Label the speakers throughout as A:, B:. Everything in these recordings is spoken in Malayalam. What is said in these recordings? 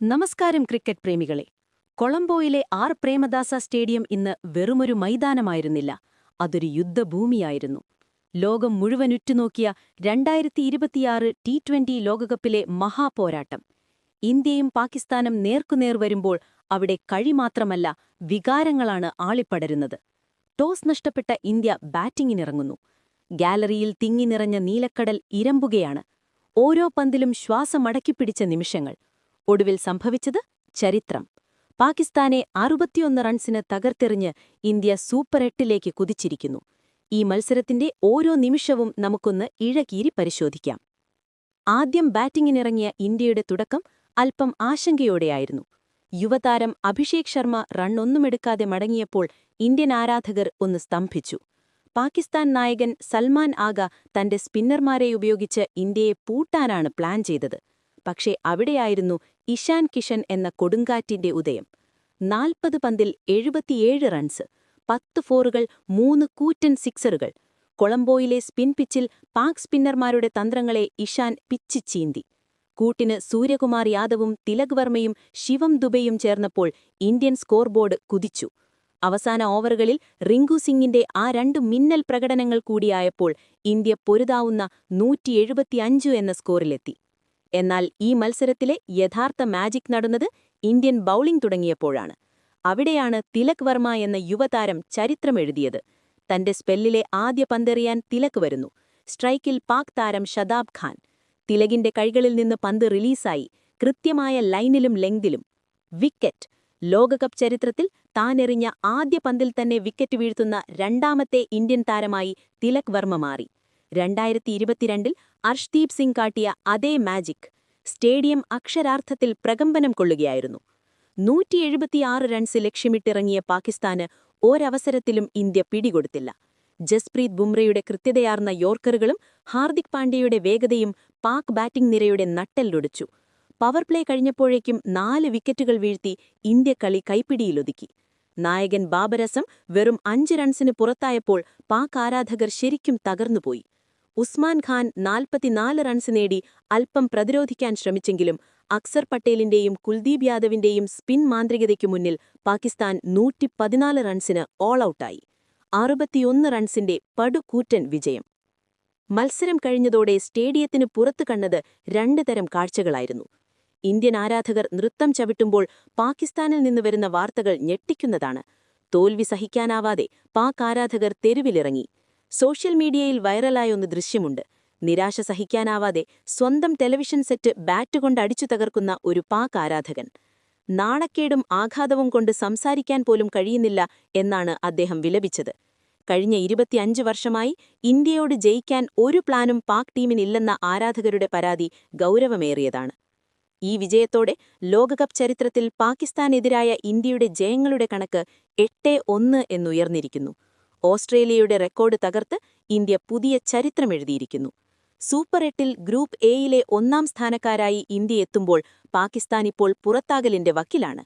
A: നമസ്കാരം ക്രിക്കറ്റ് പ്രേമികളെ. കൊളംബോയിലെ ആർ പ്രേമദാസ സ്റ്റേഡിയം ഇന്ന് വെറുമൊരു മൈതാനമായിരുന്നില്ല. അതൊരു യുദ്ധഭൂമിയായിരുന്നു. ലോകം മുഴുവൻ ഉറ്റുനോക്കിയ രണ്ടായിരത്തി ഇരുപത്തിയാറ് ടി ട്വന്റി ലോകകപ്പിലെ മഹാപോരാട്ടം. ഇന്ത്യയും പാകിസ്ഥാനും നേർക്കുനേർ വരുമ്പോൾ അവിടെ കഴി മാത്രമല്ല വികാരങ്ങളാണ് ആളിപ്പടരുന്നത്. ടോസ് നഷ്ടപ്പെട്ട ഇന്ത്യ ബാറ്റിംഗിനിറങ്ങുന്നു ഗാലറിയിൽ തിങ്ങി നിറഞ്ഞ നീലക്കടൽ ഇരമ്പുകയാണ്. ഓരോ പന്തിലും ശ്വാസമടക്കിപ്പിടിച്ച നിമിഷങ്ങൾ. ഒടുവിൽ സംഭവിച്ചത് ചരിത്രം. പാകിസ്ഥാനെ അറുപത്തിയൊന്ന് റൺസിന് തകർത്തെറിഞ്ഞ് ഇന്ത്യ സൂപ്പർ എട്ടിലേക്ക് കുതിച്ചിരിക്കുന്നു. ഈ മത്സരത്തിന്റെ ഓരോ നിമിഷവും നമുക്കൊന്ന് ഇഴകീരി പരിശോധിക്കാം. ആദ്യം ബാറ്റിംഗിനിറങ്ങിയ ഇന്ത്യയുടെ തുടക്കം അല്പം ആശങ്കയോടെയായിരുന്നു. യുവതാരം അഭിഷേക് ശർമ്മ റണ്ണൊന്നുമെടുക്കാതെ മടങ്ങിയപ്പോൾ ഇന്ത്യൻ ആരാധകർ ഒന്ന് സ്തംഭിച്ചു. പാകിസ്ഥാൻ നായകൻ സൽമാൻ ആഗ തന്റെ സ്പിന്നർമാരെ ഉപയോഗിച്ച് ഇന്ത്യയെ പൂട്ടാനാണ് പ്ലാൻ ചെയ്തത്. പക്ഷേ അവിടെയായിരുന്നു ഇഷാൻ കിഷൻ എന്ന കൊടുങ്കാറ്റിന്റെ ഉദയം. നാൽപ്പത് പന്തിൽ എഴുപത്തിയേഴ് റൺസ് പത്ത് ഫോറുകൾ മൂന്ന് കൂറ്റൻ സിക്സറുകൾ. കൊളംബോയിലെ സ്പിൻ പിച്ചിൽ പാക് സ്പിന്നർമാരുടെ തന്ത്രങ്ങളെ ഇഷാൻ പിച്ചി ചീന്തി. കൂട്ടിന് സൂര്യകുമാർ യാദവും തിലക് വർമ്മയും ശിവം ദുബെയും ചേർന്നപ്പോൾ ഇന്ത്യൻ സ്കോർ ബോർഡ് കുതിച്ചു. അവസാന ഓവറുകളിൽ റിങ്കു സിംഗിന്റെ ആ രണ്ട് മിന്നൽ പ്രകടനങ്ങൾ കൂടിയായപ്പോൾ ഇന്ത്യ പൊരുതാവുന്ന നൂറ്റിയെഴുപത്തിയഞ്ചു എന്ന സ്കോറിലെത്തി. എന്നാൽ ഈ മത്സരത്തിലെ യഥാർത്ഥ മാജിക് നടന്നത് ഇന്ത്യൻ ബൌളിംഗ് തുടങ്ങിയപ്പോഴാണ്. അവിടെയാണ് തിലക് വർമ്മ എന്ന യുവതാരം ചരിത്രമെഴുതിയത്. തന്റെ സ്പെല്ലിലെ ആദ്യ പന്തെറിയാൻ തിലക് വരുന്നു. സ്ട്രൈക്കിൽ പാക് താരം ഷദാബ് ഖാൻ. തിലകിന്റെ കൈകളിൽ നിന്ന് പന്ത് റിലീസായി. കൃത്യമായ ലൈനിലും ലെങ്തിലും. വിക്കറ്റ്. ലോകകപ്പ് ചരിത്രത്തിൽ താനെറിഞ്ഞ ആദ്യ പന്തിൽ തന്നെ വിക്കറ്റ് വീഴ്ത്തുന്ന രണ്ടാമത്തെ ഇന്ത്യൻ താരമായി തിലക് വർമ്മ മാറി. രണ്ടായിരത്തി ഇരുപത്തിരണ്ടിൽ അർഷ്ദീപ് സിംഗ് കാട്ടിയ അതേ മാജിക് സ്റ്റേഡിയം അക്ഷരാർത്ഥത്തിൽ പ്രകമ്പനം കൊള്ളുകയായിരുന്നു. നൂറ്റി എഴുപത്തിയാറ് റൺസ് ലക്ഷ്യമിട്ടിറങ്ങിയ പാകിസ്ഥാന് ഒരവസരത്തിലും ഇന്ത്യ പിടികൊടുത്തില്ല. ജസ്പ്രീത് ബുംറയുടെ കൃത്യതയാർന്ന യോർക്കറുകളും ഹാർദിക് പാണ്ഡ്യയുടെ വേഗതയും പാക് ബാറ്റിംഗ് നിരയുടെ നട്ടെല്ലൊടിച്ചു. പവർ പ്ലേ കഴിഞ്ഞപ്പോഴേക്കും നാല് വിക്കറ്റുകൾ വീഴ്ത്തി ഇന്ത്യ കളി കൈപ്പിടിയിലൊതുക്കി. നായകൻ ബാബരസം വെറും അഞ്ച് റൺസിന് പുറത്തായപ്പോൾ പാക് ആരാധകർ ശരിക്കും തകർന്നുപോയി. ഉസ്മാൻ ഖാൻ നാൽപ്പത്തിനാല് റൺസ് നേടി അല്പം പ്രതിരോധിക്കാൻ ശ്രമിച്ചെങ്കിലും അക്സർ പട്ടേലിന്റെയും കുൽദീപ് യാദവിന്റെയും സ്പിൻ മാന്ത്രികതയ്ക്കു മുന്നിൽ പാകിസ്ഥാൻ നൂറ്റി പതിനാല് റൺസിന് ഓൾ ഔട്ടായി അറുപത്തിയൊന്ന് റൺസിന്റെ പടുകൂറ്റൻ വിജയം. മത്സരം കഴിഞ്ഞതോടെ സ്റ്റേഡിയത്തിന് പുറത്തു കണ്ടത് രണ്ട് തരം കാഴ്ചകളായിരുന്നു. ഇന്ത്യൻ ആരാധകർ നൃത്തം ചവിട്ടുമ്പോൾ പാകിസ്ഥാനിൽ നിന്ന് വരുന്ന വാർത്തകൾ ഞെട്ടിക്കുന്നതാണ്. തോൽവി സഹിക്കാനാവാതെ പാക് ആരാധകർ തെരുവിലിറങ്ങി. സോഷ്യൽ മീഡിയയിൽ വൈറലായ ഒന്ന് ദൃശ്യമുണ്ട്. നിരാശ സഹിക്കാനാവാതെ സ്വന്തം ടെലിവിഷൻ സെറ്റ് ബാറ്റ് കൊണ്ട് അടിച്ചു തകർക്കുന്ന ഒരു പാക് ആരാധകൻ. നാണക്കേടും ആഘാതവും കൊണ്ട് സംസാരിക്കാൻ പോലും കഴിയുന്നില്ല എന്നാണ് അദ്ദേഹം വിലപിച്ചത്. കഴിഞ്ഞ ഇരുപത്തിയഞ്ച് വർഷമായി ഇന്ത്യയോട് ജയിക്കാൻ ഒരു പ്ലാനും പാക് ടീമിനില്ലെന്ന ആരാധകരുടെ പരാതി ഗൗരവമേറിയതാണ്. ഈ വിജയത്തോടെ ലോകകപ്പ് ചരിത്രത്തിൽ പാകിസ്ഥാനെതിരായ ഇന്ത്യയുടെ ജയങ്ങളുടെ കണക്ക് എട്ട് ഒന്ന് എന്നുയർന്നിരിക്കുന്നു. ഓസ്ട്രേലിയയുടെ റെക്കോർഡ് തകർത്ത് ഇന്ത്യ പുതിയ ചരിത്രമെഴുതിയിരിക്കുന്നു. സൂപ്പർ എട്ടിൽ ഗ്രൂപ്പ് എയിലെ ഒന്നാം സ്ഥാനക്കാരായി ഇന്ത്യ എത്തുമ്പോൾ പാകിസ്ഥാൻ ഇപ്പോൾ പുറത്താകലിന്റെ വക്കിലാണ്.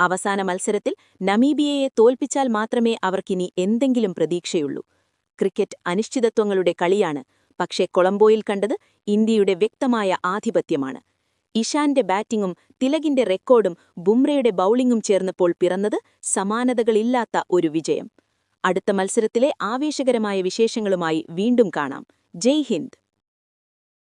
A: അവസാന മത്സരത്തിൽ നമീബിയയെ തോൽപ്പിച്ചാൽ മാത്രമേ അവർക്കിനി എന്തെങ്കിലും പ്രതീക്ഷയുള്ളൂ. ക്രിക്കറ്റ് അനിശ്ചിതത്വങ്ങളുടെ കളിയാണ് പക്ഷേ കൊളംബോയിൽ കണ്ടത് ഇന്ത്യയുടെ വ്യക്തമായ ആധിപത്യമാണ്. ഇഷാന്റെ ബാറ്റിംഗും തിലകിന്റെ റെക്കോർഡും ബുംറയുടെ ബൌളിംഗും ചേർന്നപ്പോൾ പിറന്നത് സമാനതകളില്ലാത്ത ഒരു വിജയം. അടുത്ത മത്സരത്തിലെ ആവേശകരമായ വിശേഷങ്ങളുമായി വീണ്ടും കാണാം. ജയ് ഹിന്ദ്.